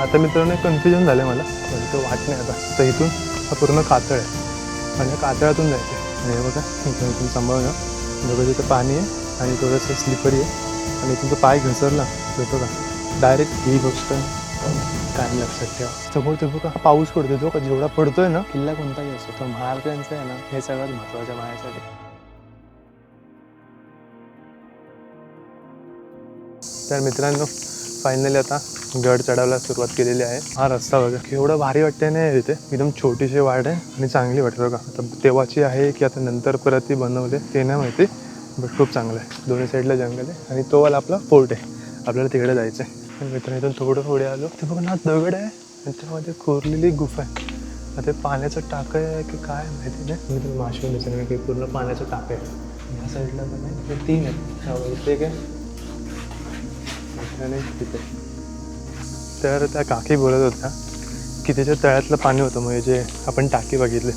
आता मित्रांनो कन्फ्युजन झालं मला. म्हणजे तो वाट नाही आता. तर इथून हा पूर्ण कातळ आहे. आणि कातळातून जायचं आणि हे बघा इथून इथून सांभाळून बघा तिथं पाणी आहे आणि थोडंसं स्लिपरी आहे. आणि इथून तो पाय घसरला तर बघा डायरेक्ट ही गोष्ट काय लक्षात ठेवा. समोर तो बघा पाऊस पडतो जो का जेवढा पडतोय ना किल्ला कोणताही असतो तर महाराजांचा आहे ना हे सगळ्यात महत्त्वाचं माझ्यासाठी तर मित्रांनो फायनली आता गड चढायला सुरुवात केलेली आहे. हा रस्ता बघा. केवढं भारी वाटते नाही इथे. एकदम छोटीशी वाढ आहे आणि चांगली वाटते बघा. आता तेव्हाची आहे की आता नंतर परत ती बनवले ते नाही माहिती बट खूप चांगलं आहे. दोन्ही साईडला जंगल आहे आणि तो वाला आपला फोर्ट आहे. आपल्याला तिकडे जायचं आहे मित्र इथून थोडं पुढे आलो. ते बघा ना दगड आहे आणि त्यामध्ये कोरलेली गुफा आहे. आता ते पाण्याचं टाकं आहे की काय माहिती नाही. मी तर माशून दिसेल की पूर्ण पाण्याचं टाकं आहे. या साईडला पण आहे ते तीन आहेत. इथे काय आणि तिथे. तर त्या काकी बोलत होत्या की त्याच्या तळ्यातलं पाणी होतं म्हणजे जे आपण टाकी बघितले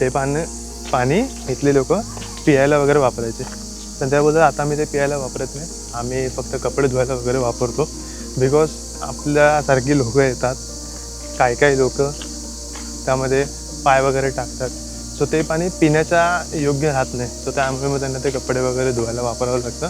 ते पाणी पाणी इथले लोक पियायला वगैरे वापरायचे. पण त्याबद्दल आता मी ते पियायला वापरत नाही. आम्ही फक्त कपडे धुवायला वगैरे वापरतो. बिकॉज आपल्यासारखी लोकं येतात. काही काही लोक त्यामध्ये पाय वगैरे टाकतात. सो ते पाणी पिण्याच्या योग्य राहत नाही. सो त्यामुळे मग त्यांना ते कपडे वगैरे धुवायला वापरावं लागतं.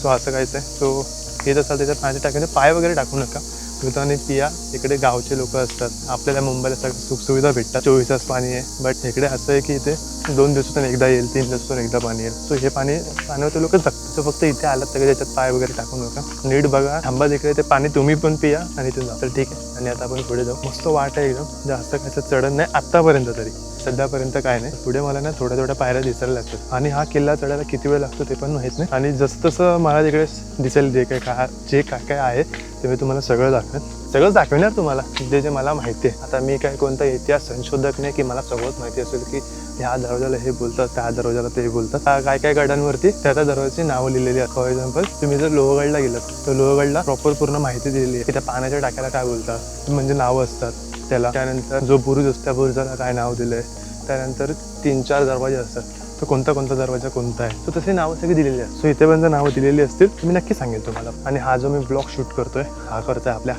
सो असं काहीच आहे. सो येत असाल त्याच्यात पाणी टाकायचं. पाय वगैरे टाकू नका. तुम्ही आणि पिया. इकडे गावचे लोक असतात. आपल्याला मुंबईला सगळ्या सुखसुविधा भेटतात. चोवीस तास पाणी आहे. बट इकडे असं आहे की इथे दोन दिवसातून एकदा येईल तीन दिवसातून एकदा पाणी येईल. सो हे पाणी पाण्यावर ते लोक जगतात. सो फक्त इथे आलात तर त्याच्यात पाय वगैरे टाकू नका. नीट बघा. थांबा तिकडे. ते पाणी तुम्ही पण पिया आणि इथून जा. तर ठीक आहे. आणि आता आपण पुढे जाऊ. मस्त वाट आहे एकदम. जास्त कसं चढत नाही आत्तापर्यंत तरी. सध्यापर्यंत काय नाही. पुढे मला ना थोड्या थोड्या पायऱ्या दिसायला लागतात. आणि हा किल्ला चढायला किती वेळ लागतो ते पण माहीत नाही. आणि जसं तसं मला तिकडे दिसेल जे काय काय जे काय काय आहे ते मी तुम्हाला सगळं दाखवेन. सगळं दाखवणार तुम्हाला. जे जे मला माहिती आहे. आता मी काय कोणता इतिहास संशोधक नाही की मला सगळंच माहिती असेल की ह्या दरवाजाला हे बोलतात त्या दरवाजाला ते बोलतात. त्या काय काय गडांवरती त्या त्या दरवाजाची नावं लिहिलेली आहेत. फॉर एक्झाम्पल तुम्ही जर लोहगडला गेलात तर लोहगडला प्रॉपर पूर्ण माहिती दिलेली आहे की त्या पाण्याच्या टाक्याला काय बोलतात म्हणजे नावं असतात. त्याला. त्यानंतर जो बुरुज असतो त्या बुरुजाला काय नाव दिलंय? त्यानंतर तीन चार दरवाजे असतात. तर कोणता कोणता दरवाजा कोणता आहे? तर तसे नावं सगळी दिलेली आहेत सो इथेपर्यंत नावं दिलेली असतील मी नक्की सांगेन तुम्हाला. आणि हा जो मी ब्लॉग शूट करतोय हा करतोय आपल्या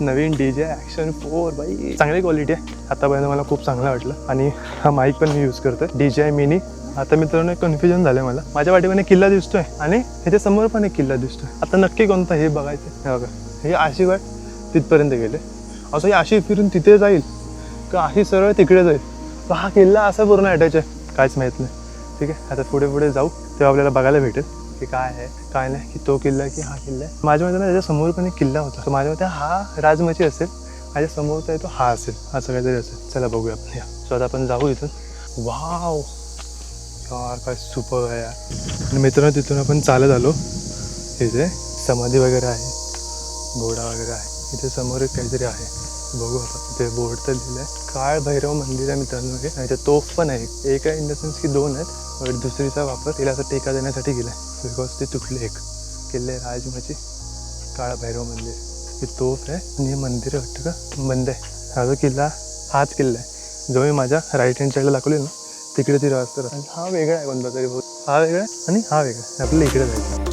नवीन D J action four by. चांगली क्वालिटी आहे. आतापर्यंत मला खूप चांगलं वाटलं. आणि हा माईक पण मी यूज करतोय. डी जे आय मिनी आता मित्रांनो एक कन्फ्युजन झालं मला. माझ्या वाटेमध्ये किल्ला दिसतोय. आणि ह्याच्या समोर पण एक किल्ला दिसतोय. आता नक्की कोणता हे बघायचं हे बघा. हे अशी वाट तिथपर्यंत गेले. असं हे अशी फिरून तिथे जाईल. का अशी सरळ तिकडे जाईल. तर हा किल्ला असा पूर्ण अटॅच आहे. काहीच माहीत नाही. ठीक आहे आता पुढे पुढे जाऊ. तेव्हा आपल्याला बघायला भेटेल की काय आहे काय नाही की तो किल्ला की हा किल्ला आहे. माझ्या मते ना त्याच्यासमोर पण एक किल्ला होता. तर माझ्या मते हा राजमची असेल. माझ्यासमोर तर तो हा असेल. असं काहीतरी असेल. चला बघूया आपण या. सो आता आपण जाऊ इथून. वाव! यार काय सुपर आहे यार. आणि मित्रांनो तिथून आपण चालत आलो. इथे समाधी वगैरे आहे. घोडा वगैरे आहे. इथे समोर एक काहीतरी आहे. बघू आपण ते बोर्ड तर लिहिलं आहे काळ भैरव मंदिर आहे मित्रांनो हे. आणि इथे तोफ पण आहे. एक आहे इन द सेन्स की दोन आहेत बट दुसरीचा वापर तिला असं टेका देण्यासाठी केला आहे बिकॉज ते तुटले एक. किल्ले राजमाची काळ भैरव मंदिर. हे तोफ आहे आणि हे मंदिर वाटतं का? बंद आहे. हा जो किल्ला हाच किल्ला आहे. जो मी माझ्या राईट हँड साईडला दाखवली ना तिकडे ती रस्ता हा वेगळा आहे कोणता तरी. हा वेगळा आहे आणि हा वेगळा आहे. आपल्याला इकडे जायचं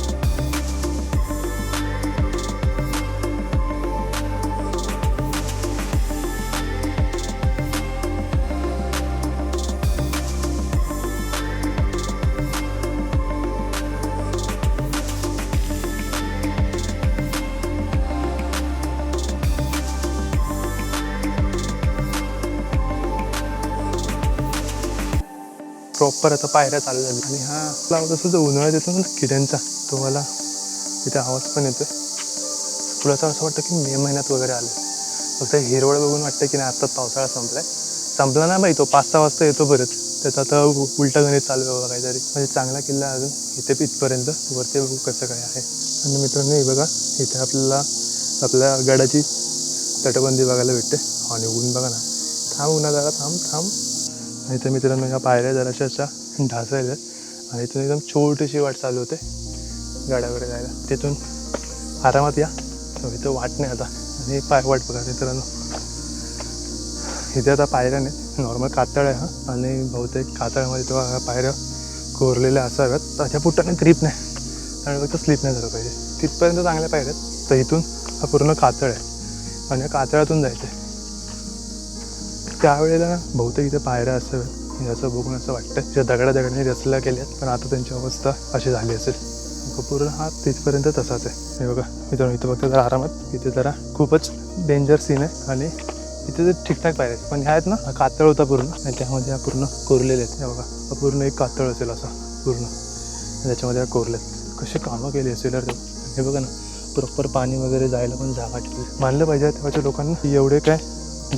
प्रॉपर आता पायऱ्या चालू झाली आणि हा आपला तसं जो उन्हाळ्यात येतो ना किड्यांचा तो मला इथे आवाज पण येतोय. थोडंसं असं वाटतं की मे महिन्यात वगैरे आलं. फक्त हिरवळ बघून वाटतं की नाही आत्ताच पावसाळा संपलाय. संपला ना बाई तो पाच सहा वाजता येतो परत त्याचा आता उलटा गणित चालू आहे बाबा काहीतरी. म्हणजे चांगला किल्ला अजून इथे इथपर्यंत वरती बघू कसं काय आहे. आणि मित्रांनो हे बघा इथे आपल्याला आपल्या गडाची तटबंदी बघायला भेटते. आणि ऊन बघा ना. थांब उन्हा जरा थांब थांब. आणि तर मित्रांनो ह्या पायऱ्या जराशा अशा ढासळल्या. आहेत आणि इथून एकदम छोटीशी वाट चालू होते गाड्याकडे जायला. तिथून आरामात या. इथं वाट नाही आता. आणि पाय वाट बघा मित्रांनो. इथे आता पायऱ्या नाही नॉर्मल कातळ आहे हा. आणि बहुतेक कातळामध्ये तेव्हा पायऱ्या कोरलेल्या असाव्यात. त्याच्या पुटाने ग्रीप नाही. आणि फक्त स्लिप नाही झालं पाहिजे. तिथपर्यंत चांगल्या पायऱ्या आहेत. तर इथून हा पूर्ण कातळ आहे. आणि या कातळातून जायचं आहे त्यावेळेला ना बहुतेक इथे पायऱ्या असाव्यात असं बघून असं वाटतं ज्या दगडा दगडाने रचल्या गेल्यात पण आता त्यांची अवस्था अशी झाली असेल. पूर्ण हा तिथपर्यंत तसाच आहे. हे बघा मित्रांनो इथं बघतो जरा आरामात इथे जरा खूपच डेंजर सीन आहे आणि इथे तर ठीकठाक पाहिजे पण ह्या आहेत ना कातळ होता पूर्ण आणि त्यामध्ये हा पूर्ण कोरलेले आहेत. हे बघा हा पूर्ण एक कातळ असेल असा पूर्ण. त्याच्यामध्ये हा आहेत कशी कामं केली असेल तर हे बघा ना प्रॉपर पाणी वगैरे जायला पण जागा ठेवली. मानलं पाहिजे तेव्हाच्या लोकांना एवढे काय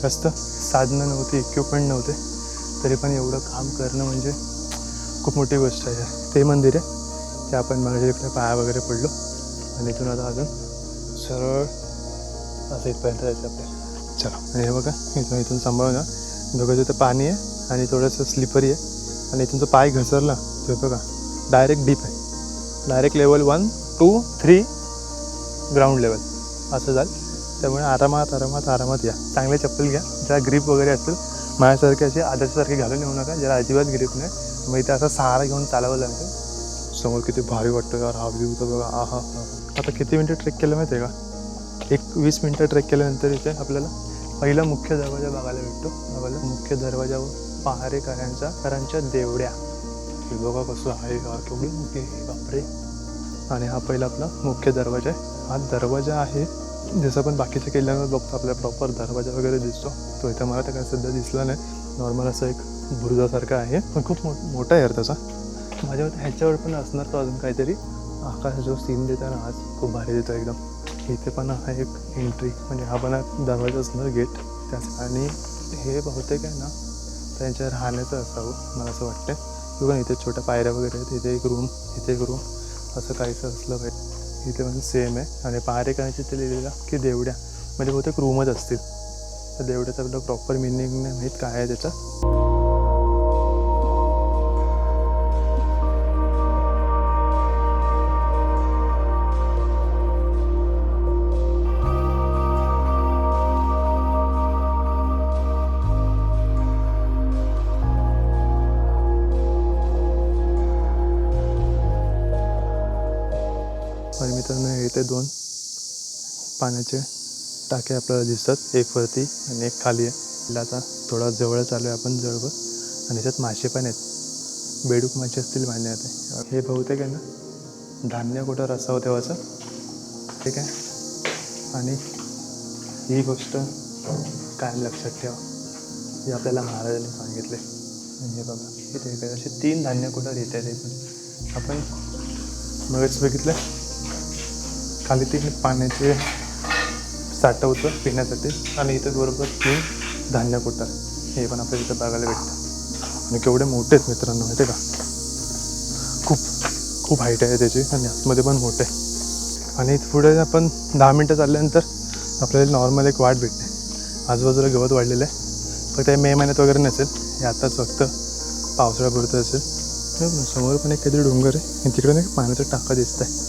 जास्त साधनं नव्हती इक्विपमेंट नव्हते. तरी पण एवढं काम करणं म्हणजे खूप मोठी गोष्ट आहे. ते मंदिर आहे. ते आपण माझ्या इकडे पाया वगैरे पडलो. आणि इथून आता अजून सरळ असं इथपर्यंत जायचं आपल्याला. चला. आणि हे बघा इथून इथून सांभाळून ना बघा तिथं पाणी आहे आणि थोडंसं स्लिपरी आहे. आणि इथून जो पाय घसरला तो बघा डायरेक्ट डीप आहे. Direct level one two three ground level असं झालं. त्यामुळे आरामात आरामात आरामात या. चांगले चप्पल घ्या. ज्याला ग्रीप वगैरे असतील माझ्यासारखे असे आदर्शसारखे घालून येऊ नका. ज्याला अजिबात ग्रीप नाही. मग इथे असा सहारा घेऊन चालावं लागतं समोर किती भारी वाटतं यार. हा व्ह्यू तर बघा. आ हा हा आता किती मिनटं ट्रेक केलं माहिती आहे का? एक वीस मिनटं ट्रेक केल्यानंतर इथे आपल्याला पहिला मुख्य दरवाजा बघायला भेटतो. आपल्याला मुख्य दरवाजावर पहारेकऱ्यांचा करांच्या देवड्या. हे बघा कसं आहे का केवढी मोठी बापरे. आणि हा पहिला आपला मुख्य दरवाजा आहे. हा दरवाजा आहे जसं आपण बाकीच्या किल्ल्यांवर बघतो आपल्या प्रॉपर दरवाजा वगैरे दिसतो. तो इथं मला तर काय सध्या दिसला नाही. नॉर्मल असं एक बुरुजासारखा आहे. पण खूप मो मोठा आहे यार तसा माझ्या मते ह्याच्यावर पण असणार तो अजून काहीतरी. आकाश जो सीन देतो ना आज खूप भारी देतो एकदम. इथे पण हा एक एंट्री म्हणजे हा पण दरवाजा असणार गेट त्याच आणि हे बहुतेक आहे ना त्यांच्या राहण्याचं असावं मला असं वाटतं किंवा इथे छोट्या पायऱ्या वगैरे आहेत इथे एक रूम इथे एक रूम असं काहीसं असलं पाहिजे. इथे म्हणजे सेम आहे. आणि पहारेकरांची ते लिहिलेलं की देवड्या. म्हणजे बहुतेक रूमच असतील. तर देवड्याचं आपलं प्रॉपर मिनिंग नाही माहीत काय आहे त्याचं. आणि मित्रांनो हे इथे दोन पाण्याचे टाके आपल्याला दिसतात. एक वरती आणि एक खाली आहे. आता थोडा जवळच चालू आहे आपण जळवर आणि त्याच्यात मासे पण आहेत. बेडूक मासे असतील मान्य आहे हे बहुतेक आहे ना धान्य कुठं रसावं तेव्हाचं? ठीक आहे. आणि ही गोष्ट कायम लक्षात ठेवा. हे आपल्याला महाराजांनी सांगितले हे बघा इथे असे तीन धान्य कुठं येत आहेत पण. आपण मगच बघितलं. खाली तीन पाण्याचे साठवतं पिण्यासाठी. आणि इथं बरोबर तीन धान्य कुठं हे पण आपल्याला इथं बघायला भेटतं. आणि केवढे मोठे आहेत मित्रांनो माहिती का? खूप खूप हाईट आहे त्याची आणि आतमध्ये पण मोठे आहे. आणि इथं पुढे आपण दहा मिनटं चालल्यानंतर आपल्याला नॉर्मल एक वाट भेटते. आजूबाजूला गवत वाढलेलं आहे. फक्त हे मे महिन्यात वगैरे नसेल हे आताच फक्त पावसाळ्यापुरतं असेल. समोर पण एक काहीतरी डोंगर आहे. आणि तिकडे नाही पाण्याचा टाका दिसत आहे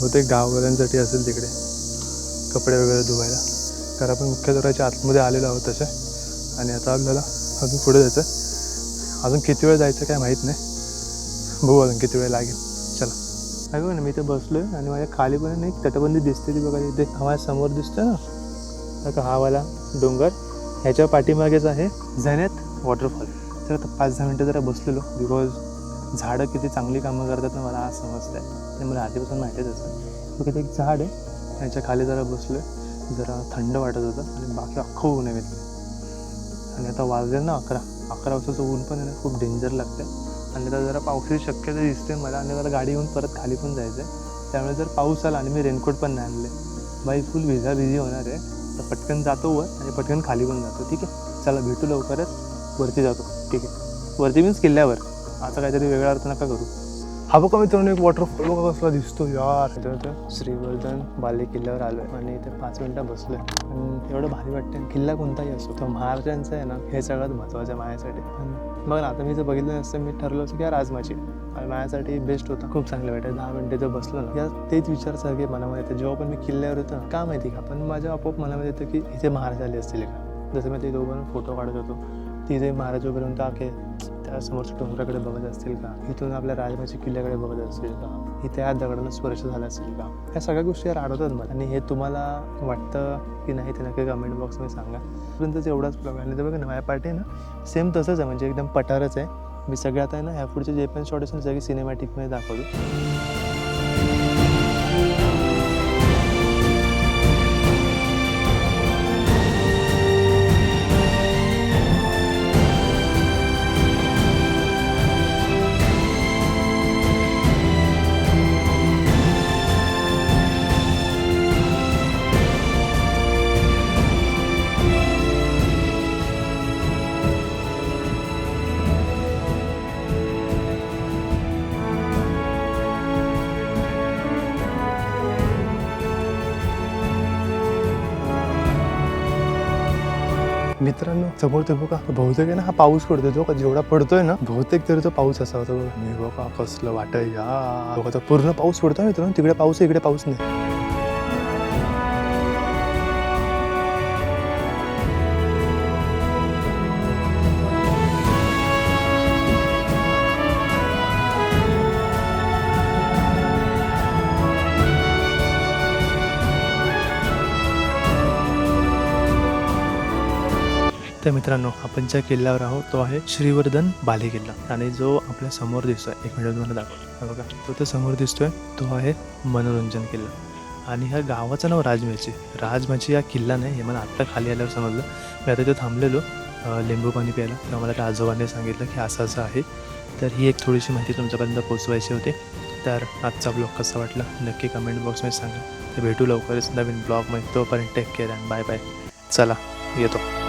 बहुतेक गाववाल्यांसाठी असेल तिकडे. कपडे वगैरे धुवायला. कारण आपण मुख्य दराच्या आतमध्ये आलेलो आहोत तसे. आणि आता आपल्याला अजून पुढे जायचं आहे. अजून किती वेळ जायचं काय माहीत नाही. बघू अजून किती वेळ लागेल. चला. काय बघा ना मी इथे बसलो आहे आणि माझ्या खाली पण ना एक तटबंदी दिसते ती बघा इथे. हा माझ्यासमोर दिसतं ना. का हावाला डोंगर. ह्याच्या पाठीमागेच आहे झण्यात वॉटरफॉल. तर आता पाच दहा मिनटं जरा बसलेलो. बिकॉज झाडं किती चांगली कामं करतात ना मला आज समजलं आहे ते मला आधीपासून माहितीच असतं. बघा एक झाड आहे त्याच्याखाली जरा बसलो आहे जरा थंड वाटत होतं आणि बाकी अख्खं ऊन आहे घेतलं आणि आता वाजले ना अकरा अकरा वाजताचं ऊन पण आहे ना खूप डेंजर लागतं आणि आता जरा पावसाची शक्यता दिसते मला आणि मला गाडी येऊन परत खाली पण जायचं आहे त्यामुळे जर पाऊस आला आणि मी रेनकोट पण नाही आणले. बाई फुल भिजा बिझी होणार आहे. तर पटकन जातो वर आणि पटकन खाली पण जातो. ठीक आहे? चला भेटू लवकरच. वरती जातो. ठीक आहे. वरती मीन्स किल्ल्यावर. आता काहीतरी वेगळा अर्थ नका करू. हा बघा मित्रांनो एक वॉटरफॉल बघा कसला दिसतो यार. श्रीवर्धन बाले किल्ल्यावर आलो आहे आणि इथे पाच मिनटं बसलो आहे आणि एवढं भारी वाटतं किल्ला कोणताही असो तो महाराजांचा आहे ना हे सगळ्यात महत्त्वाचं आहे माझ्यासाठी. बघ ना आता मी जर बघितलं नसतं मी ठरलो असं की यार आज माझी. आणि माझ्यासाठी बेस्ट होता. खूप चांगलं वाटतं दहा मिनटं जर बसलो ना. या तेच विचार सारखे मनामध्ये येते. जेव्हा पण मी किल्ल्यावर होतो ना का माहिती का? पण माझ्या आपोआप मनामध्ये येतं की इथे महाराज आले असतील का जसं मी ते दोघं फोटो काढत होतो. तिथे महाराज वगैरे म्हणतो त्या समोरच्या डोंगराकडे बघत असतील का? इथून आपल्या राजमाची किल्ल्याकडे बघत असतील का? इथे या दगडांना स्पर्श झाला असेल का? ह्या सगळ्या गोष्टी यार आढळतात मला. आणि हे तुम्हाला वाटतं की नाही ते नक्की कमेंट बॉक्समध्ये सांगा. पर्यंतच एवढाच प्रॉब्लेम आणि ते बघा ना माझ्या पाठी ना सेम तसंच आहे. म्हणजे एकदम पठारच आहे. मी सगळ्यात आहे ना ह्या पुढचे जे पण शॉर्ट असेल सगळे सिनेमॅटिकमध्ये दाखवतो. मित्रांनो समोर ते बघा बहुतेक आहे ना हा पाऊस पडतोय. जो का जेवढा पडतोय ना बहुतेक तरी तो पाऊस असा होता बघा मी बघा कसलं वाटत या बघा तो पूर्ण पाऊस पडतोय मित्रांनो तिकडे पाऊस आहे, इकडे पाऊस नाही. तर मित्रांनो आपण ज्या किल्ल्यावर आहोत तो आहे श्रीवर्धन बाले किल्ला आणि जो आपल्यासमोर दिसतोय एक मिनिट तुम्हाला दाखवतो. बघा तो तर समोर दिसतोय तो आहे मनोरंजन किल्ला. आणि ह्या गावाचं नाव राजमाची राजमाची हा किल्ला नाही हे मला आत्ता खाली आल्यावर समजलं. मी आता तिथे थांबलेलो लिंबू पाणी प्यायला. तर मला त्या आजोबांनी सांगितलं की असं असं आहे. तर ही एक थोडीशी माहिती तुमच्यापर्यंत पोचवायची होती. तर आजचा ब्लॉग कसा वाटला? नक्की कमेंट बॉक्समध्ये सांगा. तर भेटू लवकरच नवीन ब्लॉगमध्ये तोपर्यंत take care and bye bye चला येतो.